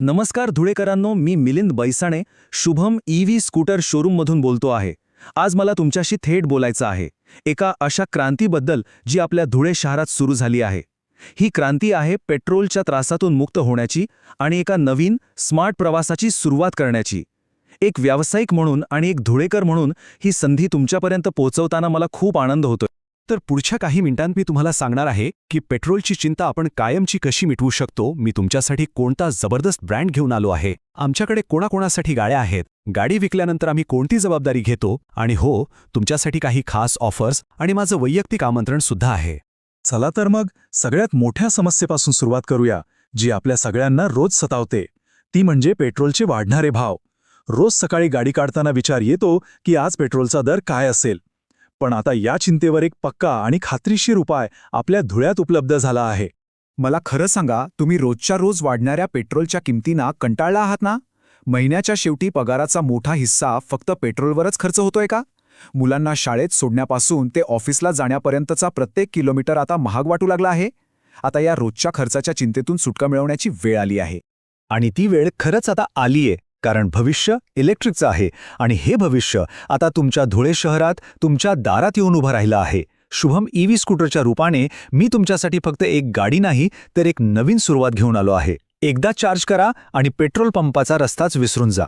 नमस्कार धुळेकरांनो मी Milind Baisane Shubham E V scooter शोरूममधून बोलतो आहे. आज मला तुमच्याशी थेट बोलायचं आहे. एका अशा क्रांतीबद्दल जी आपल्या धुळे शहरात सुरू झाली आहे. ही क्रांती आहे पेट्रोलच्या त्रासातून मुक्त होण्याची आणि एका नवीन स्मार्ट प्रवासाची सुरुवात करण्याची. एक व्यावसायिक म्हणून आणि एक धुळेकर म्हणून ही संधी तुमच्यापर्यंत पोहोचवताना मला खूप आनंद होतोय. तर पुढच्या काही मिनिटांत मी तुम्हाला सांगणार आहे की पेट्रोलची चिंता आपण कायमची कशी मिटवू शकतो मी तुमच्यासाठी कोणता जबरदस्त ब्रँड घेऊन आलो आहे. आमच्याकडे कोणाकोणासाठी गाड्या आहेत गाडी विकल्यानंतर आम्ही कोणती जबाबदारी घेतो आणि हो तुमच्यासाठी काही खास ऑफर्स आणि माझं वैयक्तिक आमंत्रण सुद्धा आहे. चला तर मग सगळ्यात मोठ्या समस्येपासून सुरुवात करूया जी आपल्या सगळ्यांना रोज सतावते. ती म्हणजे पेट्रोलचे वाढणारे भाव. रोज सकाळी गाडी काढताना विचार येतो की आज पेट्रोलचा दर काय असेल. पण आता या चिंतेवर एक पक्का आणि खात्रीशीर उपाय आपल्या धुळ्यात उपलब्ध झाला आहे. मला खरं सांगा तुम्ही रोजच्या रोज वाढणाऱ्या पेट्रोलच्या किमतींना कंटाळला आहात ना? महिन्याच्या शेवटी पगाराचा मोठा हिस्सा फक्त पेट्रोलवरच खर्च होतोय का? मुलांना शाळेत सोडण्यापासून ते ऑफिसला जाण्यापर्यंतचा प्रत्येक किलोमीटर आता महाग वाटू लागला आहे? आता या रोजच्या खर्चाच्या चिंतेतून सुटका मिळवण्याची वेळ आली आहे. आणि ती वेळ खरंच आता आलीये. कारण भविष्य इलेक्ट्रिकचं आहे. आणि हे भविष्य आता तुमच्या धुळे शहरात तुमच्या दारात येऊन उभं राहिलं आहे. शुभम ईव्ही स्कूटरच्या रूपाने मी तुमच्यासाठी फक्त एक गाडी नाही तर एक नवीन सुरुवात घेऊन आलो आहे. एकदा चार्ज करा आणि पेट्रोल पंपाचा रस्ताच विसरून जा.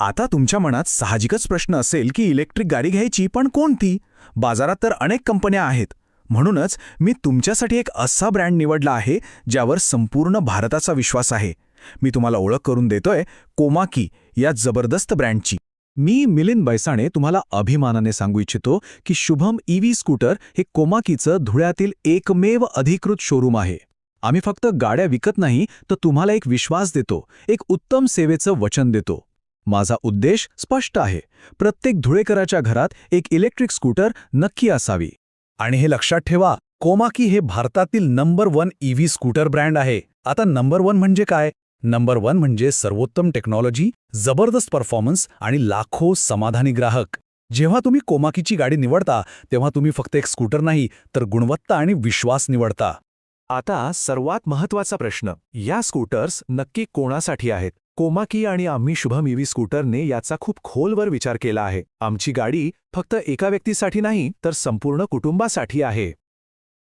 आता तुमच्या मनात साहजिकच प्रश्न असेल की इलेक्ट्रिक गाडी घ्यायची पण कोणती? बाजारात तर अनेक कंपन्या आहेत. म्हणूनच मी तुमच्यासाठी एक असा ब्रँड निवडला आहे ज्यावर संपूर्ण भारताचा विश्वास आहे. मी तुम्हाला ओळख करून देतोय कोमाकी या जबरदस्त ब्रँडची. मी मिलिंद बैसाणे तुम्हाला अभिमानाने सांगू इच्छितो की शुभम ईव्ही स्कूटर हे कोमाकीचं धुळ्यातील एकमेव अधिकृत शोरूम आहे. आम्ही फक्त गाड्या विकत नाही तर तुम्हाला एक विश्वास देतो एक उत्तम सेवेचं वचन देतो. माझा उद्देश स्पष्ट आहे. प्रत्येक धुळेकराच्या घरात एक इलेक्ट्रिक स्कूटर नक्की असावी. आणि हे लक्षात ठेवा कोमाकी हे भारतातील number one EV scooter brand आहे. आता नंबर वन म्हणजे काय? नंबर वन म्हणजे सर्वोत्तम टेक्नॉलॉजी जबरदस्त परफॉर्मन्स आणि लाखो समाधानी ग्राहक. जेव्हा तुम्ही कोमाकीची गाडी निवडता तेव्हा तुम्ही फक्त एक स्कूटर नाही तर गुणवत्ता आणि विश्वास निवडता. आता सर्वात महत्त्वाचा प्रश्न. या स्कूटर्स नक्की कोणासाठी आहेत? कोमाकी आणि आम्ही शुभम इव्ही स्कूटरने याचा खूप खोलवर विचार केला आहे. आमची गाडी फक्त एका व्यक्तीसाठी नाही तर संपूर्ण कुटुंबासाठी आहे.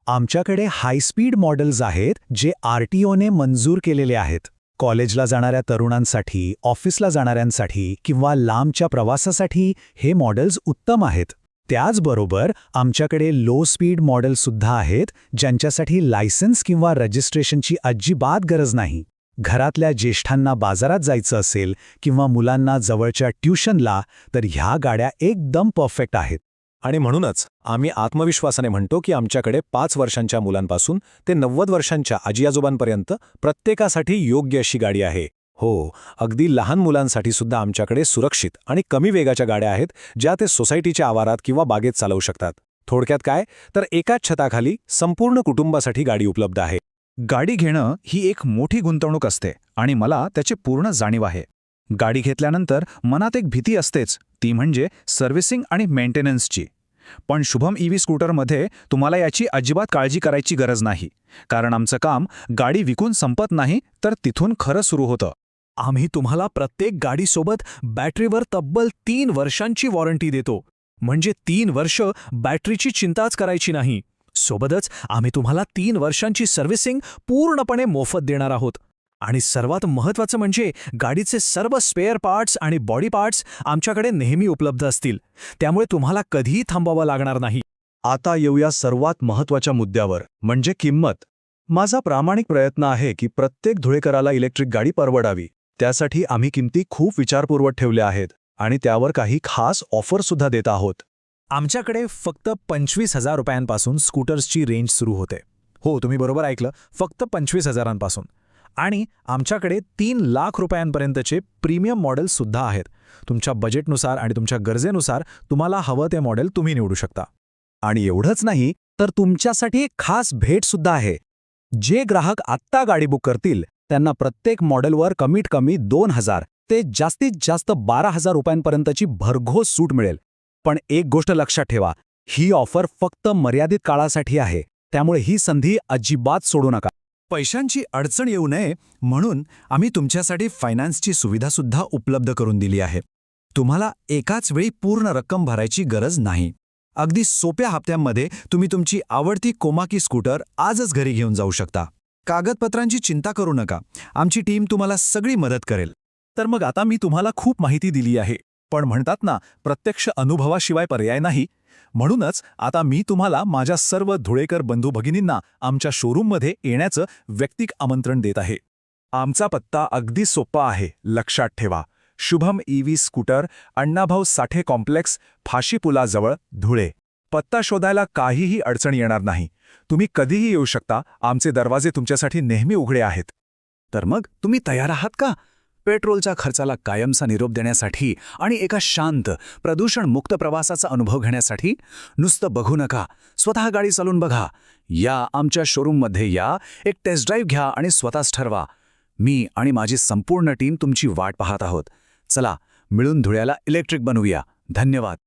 आमच्याकडे हायस्पीड मॉडेल्स आहेत जे आरटीओने मंजूर केलेले आहेत. कॉलेजला जाणाऱ्या तरुणांसाठी ऑफिसला जाणाऱ्यांसाठी किंवा लांबच्या प्रवासासाठी हे मॉडेल्स उत्तम आहेत. त्याचबरोबर आमच्याकडे लो स्पीड मॉडेलसुद्धा आहेत ज्यांच्यासाठी लायसन्स किंवा रजिस्ट्रेशनची अजिबात गरज नाही. घरातल्या ज्येष्ठांना बाजारात जायचं असेल किंवा मुलांना जवळच्या ट्युशनला तर ह्या गाड्या एकदम परफेक्ट आहेत. आणि म्हणूनच आम्ही आत्मविश्वासाने म्हणतो की आमच्याकडे पाच वर्षांच्या मुलांपासून ते नव्वद वर्षांच्या आजी आजोबांपर्यंत प्रत्येकासाठी योग्य अशी गाडी आहे. हो अगदी लहान मुलांसाठी सुद्धा आमच्याकडे सुरक्षित आणि कमी वेगाच्या गाड्या आहेत ज्या ते सोसायटीच्या आवारात किंवा बागेत चालवू शकतात. थोडक्यात काय? तर एकाच छताखाली संपूर्ण कुटुंबासाठी गाडी उपलब्ध आहे. गाडी घेणं ही एक मोठी गुंतवणूक असते आणि मला त्याची पूर्ण जाणीव आहे. गाडी घेतल्यानंतर मनात एक भीती असतेच ती म्हणजे सर्व्हिसिंग आणि मेंटेनन्सची. पण शुभम ईव्ही स्कूटरमध्ये तुम्हाला याची अजिबात काळजी करायची गरज नाही. कारण आमचं काम गाडी विकून संपत नाही तर तिथून खरं सुरू होतं. आम्ही तुम्हाला प्रत्येक गाडीसोबत बॅटरीवर तब्बल तीन वर्षांची वॉरंटी देतो. म्हणजे तीन वर्ष बॅटरीची चिंताच करायची नाही. सोबतच आम्ही तुम्हाला तीन वर्षांची सर्व्हिसिंग पूर्णपणे मोफत देणार आहोत. आणि सर्वात महत्त्वाचं म्हणजे गाडीचे सर्व स्पेअर पार्ट्स आणि बॉडी पार्ट्स आमच्याकडे नेहमी उपलब्ध असतील. त्यामुळे तुम्हाला कधीही थांबावं लागणार नाही. आता येऊया सर्वात महत्त्वाच्या मुद्द्यावर म्हणजे किंमत. माझा प्रामाणिक प्रयत्न आहे की प्रत्येक धुळेकराला इलेक्ट्रिक गाडी परवडावी. त्यासाठी आम्ही किमती खूप विचारपूर्वक ठेवल्या आहेत आणि त्यावर काही खास ऑफरसुद्धा देत आहोत. आमच्याकडे फक्त पंचवीस हजार रुपयांपासून स्कूटर्सची रेंज सुरू होते. हो तुम्ही बरोबर ऐकलं. फक्त पंचवीस हजारांपासून. आणि आमच्याकडे तीन लाख रुपयांपर्यंतचे प्रीमियम मॉडेल्ससुद्धा आहेत. तुमच्या बजेटनुसार आणि तुमच्या गरजेनुसार तुम्हाला हवं ते मॉडेल तुम्ही निवडू शकता. आणि एवढंच नाही तर तुमच्यासाठी एक खास भेटसुद्धा आहे. जे ग्राहक आत्ता गाडी बुक करतील त्यांना प्रत्येक मॉडेलवर कमीत कमी दोन हजार ते जास्तीत जास्त बारा हजार रुपयांपर्यंतची भरघोस सूट मिळेल. पण एक गोष्ट लक्षात ठेवा ही ऑफर फक्त मर्यादित काळासाठी आहे. त्यामुळे ही संधी अजिबात सोडू नका. पैशांची अडचण येऊ नये म्हणून आम्ही तुमच्यासाठी फायनान्सची सुविधासुद्धा उपलब्ध करून दिली आहे. तुम्हाला एकाच वेळी पूर्ण रक्कम भरायची गरज नाही. अगदी सोप्या हप्त्यांमध्ये तुम्ही तुमची आवडती कोमाकी स्कूटर आजच घरी घेऊन जाऊ शकता. कागदपत्रांची चिंता करू नका. आमची टीम तुम्हाला सगळी मदत करेल. तर मग आता मी तुम्हाला खूप माहिती दिली आहे. पण म्हणतात ना प्रत्यक्ष अनुभवाशिवाय पर्याय नाही. म्हणूनच आता मी तुम्हाला माझ्या सर्व धुळेकर बंधू भगिनींना आमच्या शोरूममध्ये येण्याचं व्यक्तिक आमंत्रण देत आहे. आमचा पत्ता अगदी सोपा आहे लक्षात ठेवा. Shubham EV scooter Annabhau Sathe complex फाशी पुलाजवळ धुळे. पत्ता शोधायला काहीही अडचण येणार नाही. तुम्ही कधीही येऊ शकता आमचे दरवाजे तुमच्यासाठी नेहमी उघडे आहेत. तर मग तुम्ही तयार आहात का? पेट्रोलच्या खर्चाला कायमचा निरोप देण्यासाठी आणि एका शांत प्रदूषणमुक्त प्रवासाचा अनुभव घेण्यासाठी नुसतं बघू नका. स्वतः गाडी चालून बघा. या आमच्या शोरूममध्ये या. एक टेस्ट ड्राईव्ह घ्या आणि स्वतःच ठरवा. मी आणि माझी संपूर्ण टीम तुमची वाट पाहत आहोत. चला मिळून धुळ्याला इलेक्ट्रिक बनवूया. धन्यवाद.